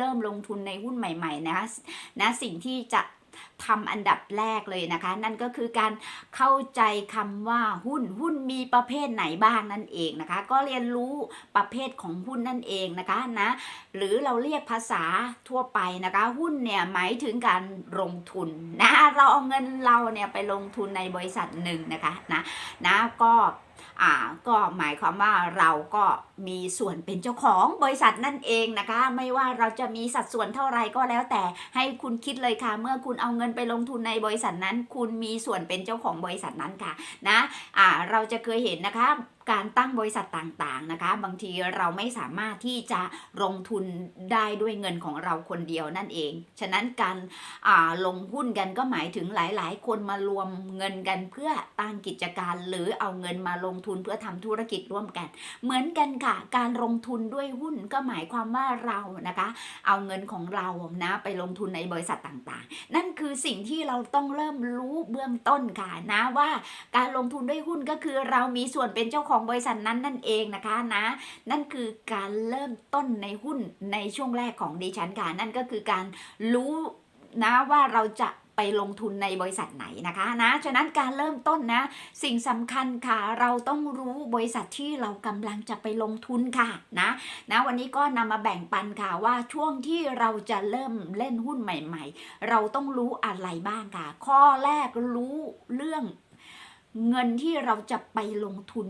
เริ่มลงทุนในหุ้นใหม่ๆนะคะนะสิ่งที่จะทำอันดับแรกเลยนะคะ นั่นก็คือการเข้าใจคำว่าหุ้นหุ้นมีประเภทไหนบ้างนั่นเองนะคะ ก็เรียนรู้ประเภทของหุ้นนั่นเองนะคะนะหรือเราเรียกภาษาทั่วไปนะคะ หุ้นเนี่ยหมายถึงการลงทุนนะเราเอาเงินเราเนี่ยไปลงทุนในบริษัทหนึ่งนะคะนะนะก็ อ่าก็หมายความว่าเราก็มีส่วนเป็นเจ้าของบริษัทนั่นเองนะคะ ไม่ว่าเราจะมีสัดส่วนเท่าไหร่ก็แล้วแต่ให้คุณคิดเลยค่ะ เมื่อคุณเอาเงินไปลงทุนในบริษัทนั้น คุณมีส่วนเป็นเจ้าของบริษัทนั้นค่ะนะอ่าเราจะเคยเห็นนะคะ การตั้งบริษัทต่างๆนะคะ บางทีเราไม่สามารถที่จะลงทุนได้ด้วยเงินของเราคนเดียวนั่นเอง ฉะนั้นการลงหุ้นกันก็หมายถึงหลายๆ คนมารวมเงินกันเพื่อตั้งกิจการ หรือเอาเงินมาลงทุนเพื่อทำธุรกิจร่วมกัน เหมือนกันค่ะ การลงทุนด้วยหุ้นก็หมายความว่าเรานะคะ เอาเงินของเรานะไปลงทุนในบริษัทต่างๆ นั่นคือสิ่งที่เราต้องเริ่มรู้เบื้องต้นค่ะนะว่า การลงทุนด้วยหุ้นก็คือเรามีส่วนเป็นเจ้าของของบริษัทนั้นนั่นเองนะคะนะนั่นคือการเริ่มต้นในหุ้นในช่วงแรกของดิฉันค่ะนั่นก็คือการรู้นะว่าเราจะไปลงทุนในบริษัทไหนนะคะนะฉะนั้นการเริ่มต้นนะ สิ่งสำคัญค่ะเราต้องรู้บริษัทที่เรากำลังจะไปลงทุนค่ะนะนะวันนี้ก็นำมาแบ่งปันค่ะว่าช่วงที่เราจะเริ่มเล่นหุ้นใหม่ ๆ เราต้องรู้อะไรบ้างค่ะ ข้อแรกรู้เรื่องเงินที่เราจะไปลงทุน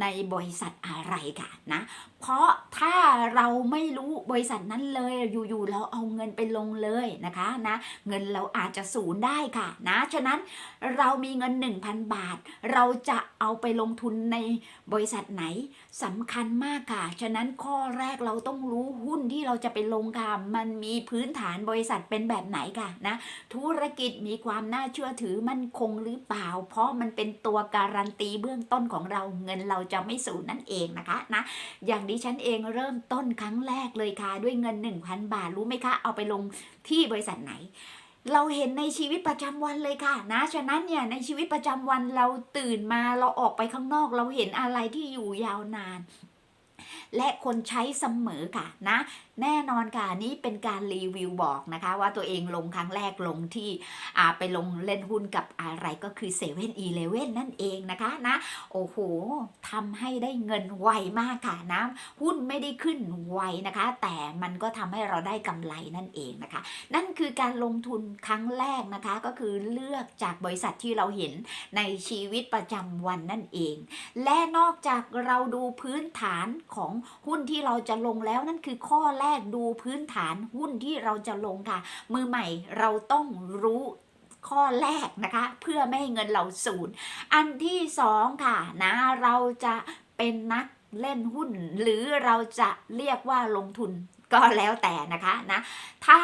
ในบริษัทอะไรค่ะนะ เพราะถ้าเราไม่รู้บริษัทนั้นเลยอยู่ๆเราเอาเงินไปลงเลยนะคะนะเงินเราอาจจะศูนย์ได้ค่ะนะฉะนั้นเรามีเงิน 1,000 บาท เราจะเอาไปลงทุนในบริษัทไหนสำคัญมากค่ะ ฉะนั้นข้อแรกเราต้องรู้หุ้นที่เราจะไปลงค่ะมันมีพื้นฐานบริษัทเป็นแบบไหนค่ะนะธุรกิจมีความน่าเชื่อถือมั่นคงหรือเปล่า เพราะมันเป็นตัวการันตีเบื้องต้นของเราเงินเราจะไม่สูญนั่นเองนะคะนะอย่างดิฉันเองเริ่มต้นครั้งแรกเลยค่ะด้วยเงิน 1,000 บาทรู้ไหมคะ เอาไปลงที่บริษัทไหนเราเห็นในชีวิตประจำวันเลยค่ะ นะ ฉะนั้นเนี่ยในชีวิตประจำวันเราตื่นมาเราออกไปข้างนอก เราเห็นอะไรที่อยู่ยาวนาน และคนใช้เสมอค่ะนะ แน่นอนค่ะนี่เป็นการรีวิวบอกนะคะ ว่าตัวเองลงครั้งแรกลงที่ไปลงเล่นหุ้นกับอะไรก็คือเซเว่นอีเลเว่นนั่นเองนะคะนะโอ้โหทำให้ได้เงินไวมากค่ะนะหุ้นไม่ได้ขึ้นไวนะคะ แต่มันก็ทำให้เราได้กำไรนั่นเองนะคะ นั่นคือการลงทุนครั้งแรกนะคะก็คือเลือกจากบริษัทที่เราเห็นในชีวิตประจำวันนั่นเอง และนอกจากเราดูพื้นฐานของหุ้นที่เราจะลงแล้วนั่นคือข้อแรกดูพื้นฐานหุ้นที่เราจะลงค่ะ มือใหม่เราต้องรู้ข้อแรกนะคะ เพื่อไม่ให้เงินเราสูญอันที่สองค่ะนะเราจะเป็นนักเล่นหุ้น หรือเราจะเรียกว่าลงทุน ก็แล้วแต่นะคะนะ ถ้า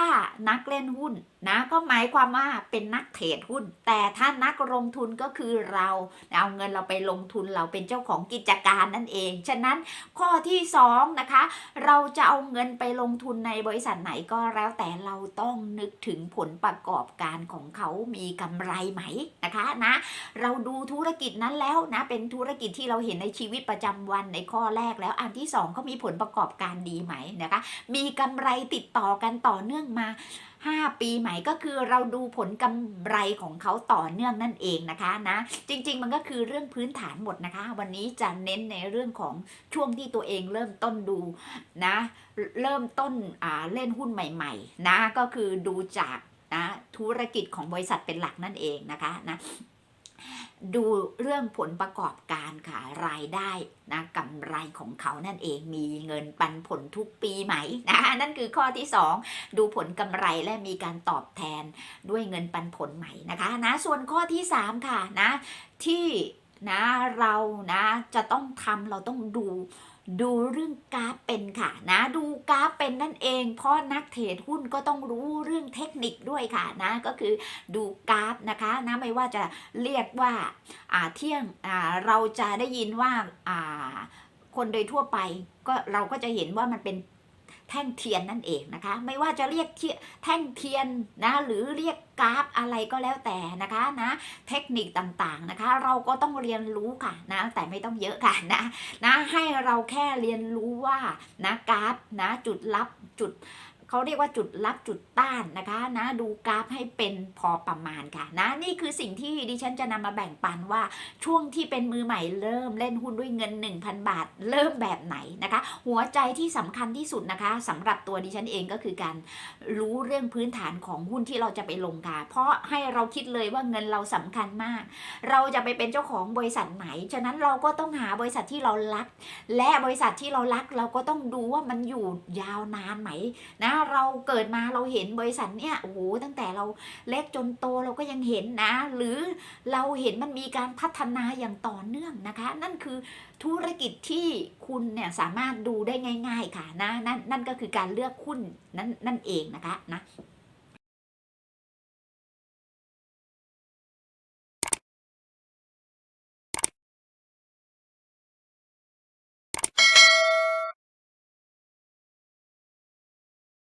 นักเล่นหุ้นนะ ก็หมายความว่าเป็นนักเทรดหุ้น แต่ถ้านักลงทุนก็คือเราเอาเงินเราไปลงทุนเราเป็นเจ้าของกิจการนั่นเอง ฉะนั้นข้อที่สองนะคะ เราจะเอาเงินไปลงทุนในบริษัทไหนก็แล้วแต่เราต้องนึกถึงผลประกอบการของเขามีกำไรไหมนะคะนะเราดูธุรกิจนั้นแล้วนะเป็นธุรกิจที่เราเห็นในชีวิตประจำวันในข้อแรกแล้วอันที่สองเขามีผลประกอบการดีไหมนะคะมีีกำไรติดต่อกันต่อเนื่องมา 5 ปีใหม่ก็คือเราดูผลกำไรของเขาต่อเนื่องนั่นเองนะคะนะจริง ๆ มันก็คือเรื่องพื้นฐานหมดนะคะ วันนี้จะเน้นในเรื่องของช่วงที่ตัวเองเริ่มต้นดูนะเริ่มต้นเล่นหุ้นใหม่ ๆ นะก็คือดูจากนะธุรกิจของบริษัทเป็นหลักนั่นเองนะคะนะ ดูเรื่องผลประกอบการค่ะรายได้นะกำไรของเขานั่นเองมีเงินปันผลทุกปีไหมนะคะนั่นคือข้อที่ 2 ดูผลกำไรและมีการตอบแทนด้วยเงินปันผลใหม่นะคะนะส่วนข้อที่ 3 ค่ะนะที่นะเรานะจะต้องทำเราต้องดู ดูเรื่องกราฟเป็นค่ะนะดูกราฟเป็นนั่นเอง เพราะนักเทรดหุ้นก็ต้องรู้เรื่องเทคนิคด้วยค่ะนะก็คือดูกราฟนะคะนะไม่ว่าจะเรียกว่าอ่าเที่ยงอ่าเราจะได้ยินว่าอ่าคนโดยทั่วไปก็เราก็จะเห็นว่ามันเป็น แท่งเทียนนั่นเองนะคะ ไม่ว่าจะเรียกเทียแท่งเทียนนะหรือเรียกกราฟอะไรก็แล้วแต่นะคะนะเทคนิคต่างๆนะคะ เราก็ต้องเรียนรู้ค่ะนะแต่ไม่ต้องเยอะค่ะนะนะให้เราแค่เรียนรู้ว่านะกราฟนะจุดลับจุด เขาเรียกว่าจุดรับจุดต้านนะคะนะดูกราฟให้เป็นพอประมาณค่ะนะนี่คือสิ่งที่ดิฉันจะนำมาแบ่งปันว่าช่วงที่เป็นมือใหม่เริ่มเล่นหุ้นด้วยเงิน 1,000 บาท เริ่มแบบไหนนะคะ หัวใจที่สำคัญที่สุดนะคะสำหรับตัวดิฉันเองก็คือการรู้เรื่องพื้นฐานของหุ้นที่เราจะไปลงค่ะ เพราะให้เราคิดเลยว่าเงินเราสำคัญมาก เราจะไปเป็นเจ้าของบริษัทไหนฉะนั้นเราก็ต้องหาบริษัทที่เรารัก และบริษัทที่เรารักเราก็ต้องดูว่ามันอยู่ยาวนานไหมนะเราเกิดมาเราเห็นบริษัทเนี่ยโอ้โหตั้งแต่เราเล็กจนโตเราก็ยังเห็นนะ หรือเราเห็นมันมีการพัฒนาอย่างต่อเนื่องนะคะ นั่นคือธุรกิจที่คุณเนี่ยสามารถดูได้ง่าย ๆค่ะนะนั่นนั่นก็คือการเลือกหุ้นนั่นนั่นเองนะคะนะ